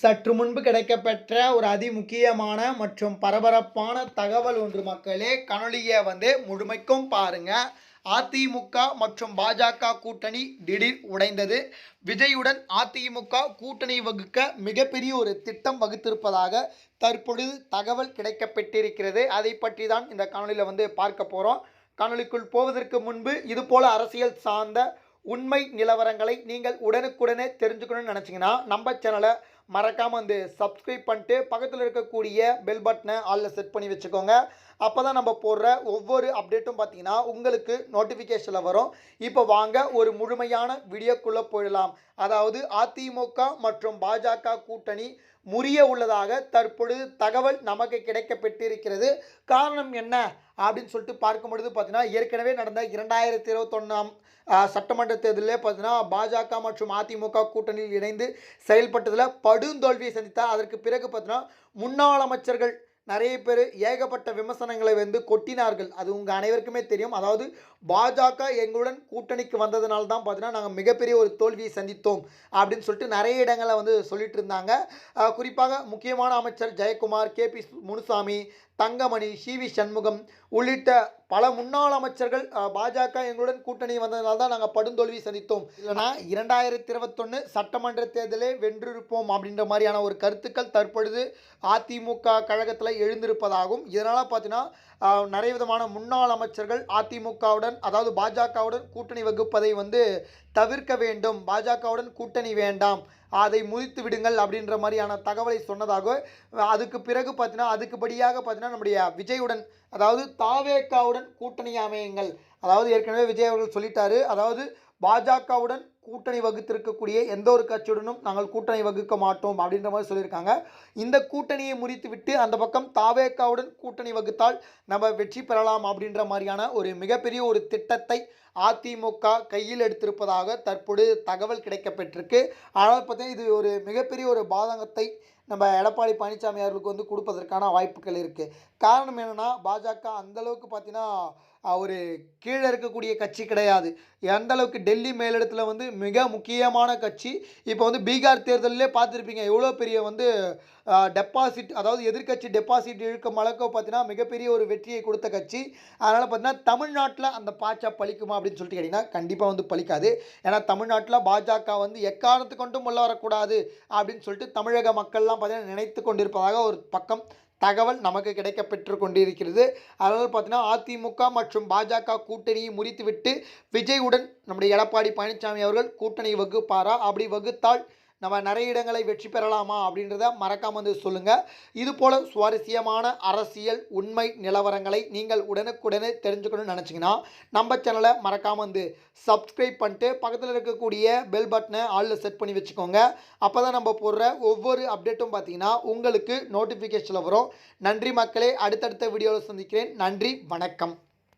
சற்று முன்பு கிடைக்கப்பெற்ற ஒரு அதிமுக்கியமான மற்றும் பரபரப்பான தகவல் ஒன்று மக்களே. கணொலியை வந்து முழுமைக்கும் பாருங்க. அதிமுக மற்றும் பாஜக கூட்டணி திடீர் உடைந்தது. விஜயுடன் அதிமுக கூட்டணி வகுக்க மிகப்பெரிய ஒரு திட்டம் வகுத்திருப்பதாக தற்பொழுது தகவல் கிடைக்கப்பெற்றிருக்கிறது. அதை பற்றி தான் இந்த காணொளியில் வந்து பார்க்க போகிறோம் காணொளிக்குள் போவதற்கு முன்பு இதுபோல அரசியல் சார்ந்த உண்மை நிலவரங்களை நீங்கள் உடனுக்குடனே தெரிஞ்சுக்கணும்னு நினச்சிங்கன்னா நம்ம சேனலை மறக்காமல் வந்து சப்ஸ்கிரைப் பண்ணிட்டு பக்கத்தில் இருக்கக்கூடிய பெல் பட்டனை ஆளில் செட் பண்ணி வச்சுக்கோங்க. அப்போ தான் நம்ம போடுற ஒவ்வொரு அப்டேட்டும் பார்த்தீங்கன்னா உங்களுக்கு நோட்டிஃபிகேஷனில் வரும். இப்போ வாங்க ஒரு முழுமையான வீடியோக்குள்ளே போயிடலாம். அதாவது அதிமுக மற்றும் பாஜக கூட்டணி முறிய உள்ளதாக தற்பொழுது தகவல் நமக்கு கிடைக்கப்பெற்றிருக்கிறது. காரணம் என்ன? அப்படின்னு சொல்லிட்டு பார்க்கும் பொழுது பார்த்தீங்கன்னா ஏற்கனவே நடந்த இரண்டாயிரத்தி இருபத்தொன்னாம் சட்டமன்ற தேர்தலில் பார்த்தீங்கன்னா பாஜக மற்றும் அதிமுக கூட்டணியில் இணைந்து செயல்பட்டதில் படுந்தோல்வியை சந்தித்தார். அதற்கு பிறகு பார்த்தீங்கன்னா முன்னாள் அமைச்சர்கள் நிறைய பேர் ஏகப்பட்ட விமர்சனங்களை வந்து கொட்டினார்கள். அது உங்கள் அனைவருக்குமே தெரியும். அதாவது பாஜக எங்களுடன் கூட்டணிக்கு வந்ததுனால தான் பார்த்தீங்கன்னா நாங்கள் மிகப்பெரிய ஒரு தோல்வியை சந்தித்தோம் அப்படின்னு சொல்லிட்டு நிறைய இடங்களை வந்து சொல்லிட்டு இருந்தாங்க. குறிப்பாக முக்கியமான அமைச்சர் Jayakumar K P Munusamy Thangamani C. V. Shanmugam உள்ளிட்ட பல முன்னாள் அமைச்சர்கள் பாஜக எங்களுடன் கூட்டணி வந்ததுனால தான் நாங்கள் படுந்தோல்வி சந்தித்தோம். இல்லைனா இரண்டாயிரத்தி இருபத்தொன்று சட்டமன்ற தேர்தலே வென்றிருப்போம் அப்படின்ற மாதிரியான ஒரு கருத்துக்கள் தற்பொழுது அதிமுக கழகத்தில் எழுந்திருப்பதாகவும் இதனால் பார்த்தீங்கன்னா நிறைய விதமான முன்னாள் அமைச்சர்கள் அதிமுகவுடன் அதாவது பாஜகவுடன் கூட்டணி வகுப்பதை வந்து தவிர்க்க வேண்டும். பாஜகவுடன் கூட்டணி வேண்டாம். அதை முறித்து விடுங்கள் அப்படின்ற மாதிரியான தகவலை சொன்னதாக அதுக்கு பிறகு பார்த்தீங்கன்னா அதுக்குபடியாக பார்த்தீங்கன்னா நம்முடைய விஜயுடன் அதாவது தாவேக்காவுடன் கூட்டணி அமையுங்கள். அதாவது ஏற்கனவே விஜய் அவர்கள் சொல்லிட்டாரு. அதாவது பாஜகவுடன் கூட்டணி வகுத்திருக்கக்கூடிய எந்த ஒரு கட்சியுடனும் நாங்கள் கூட்டணி வகுக்க மாட்டோம் அப்படின்ற மாதிரி சொல்லியிருக்காங்க. இந்த கூட்டணியை முறித்து விட்டு அந்த பக்கம் தாவேக்காவுடன் கூட்டணி வகுத்தால் நம்ம வெற்றி பெறலாம் அப்படின்ற மாதிரியான ஒரு மிகப்பெரிய ஒரு திட்டத்தை அதிமுக கையில் எடுத்திருப்பதாக தற்போது தகவல் கிடைக்கப்பட்டிருக்கு ஆனால் பார்த்தீங்கன்னா இது ஒரு மிகப்பெரிய ஒரு பாதகத்தை நம்ம எடப்பாடி பழனிசாமி அவர்களுக்கு வந்து கொடுப்பதற்கான வாய்ப்புகள் இருக்குது காரணம் என்னென்னா பாஜக அந்தளவுக்கு பார்த்தீங்கன்னா ஒரு கீழே இருக்கக்கூடிய கட்சி கிடையாது. எந்த அளவுக்கு டெல்லி மேலிடத்தில் வந்து மிக முக்கியமான கட்சி. இப்போ வந்து பீகார் தேர்தலிலே பார்த்துருப்பீங்க எவ்வளோ பெரிய வந்து டெபாசிட் அதாவது எதிர்க்கட்சி டெபாசிட் இழுக்கும் அளவுக்கு பார்த்தீங்கன்னா மிகப்பெரிய ஒரு வெற்றியை கொடுத்த கட்சி. அதனால் பார்த்தீங்கன்னா தமிழ்நாட்டில் அந்த பாச்சா பலிக்குமா அப்படின்னு சொல்லிட்டு கேட்டிங்கன்னா கண்டிப்பாக வந்து பலிக்காது ஏன்னா தமிழ்நாட்டில் பாஜக வந்து எக்காரணத்து கொண்டும் உள்ள வரக்கூடாது அப்படின்னு சொல்லிட்டு தமிழக மக்கள்லாம் பார்த்தீங்கன்னா நினைத்து கொண்டிருப்பதாக ஒரு பக்கம் தகவல் நமக்கு கிடைக்கப்பெற்று கொண்டிருக்கிறது. அதனால் பார்த்தீங்கன்னா அதிமுக மற்றும் பாஜக கூட்டணியை முறித்துவிட்டு விஜயுடன் நம்முடைய எடப்பாடி பழனிசாமி அவர்கள் கூட்டணி வகுப்பாரா? அப்படி வகுத்தால் நம்ம நிறைய இடங்களை வெற்றி பெறலாமா அப்படின்றத மறக்காமல் வந்து சொல்லுங்கள் இது போல் சுவாரஸ்யமான அரசியல் உண்மை நிலவரங்களை நீங்கள் உடனுக்குடனே தெரிஞ்சுக்கணும்னு நினச்சிங்கன்னா நம்ம சேனலை மறக்காமல் வந்து சப்ஸ்கிரைப் பண்ணிட்டு பக்கத்தில் இருக்கக்கூடிய பெல் பட்டனை ஆளில் செட் பண்ணி வச்சுக்கோங்க. அப்போ தான் நம்ம போடுற ஒவ்வொரு அப்டேட்டும் பார்த்தீங்கன்னா உங்களுக்கு நோட்டிஃபிகேஷனில் வரும். நன்றி மக்களே அடுத்தடுத்த வீடியோவில் சந்திக்கிறேன். நன்றி வணக்கம்.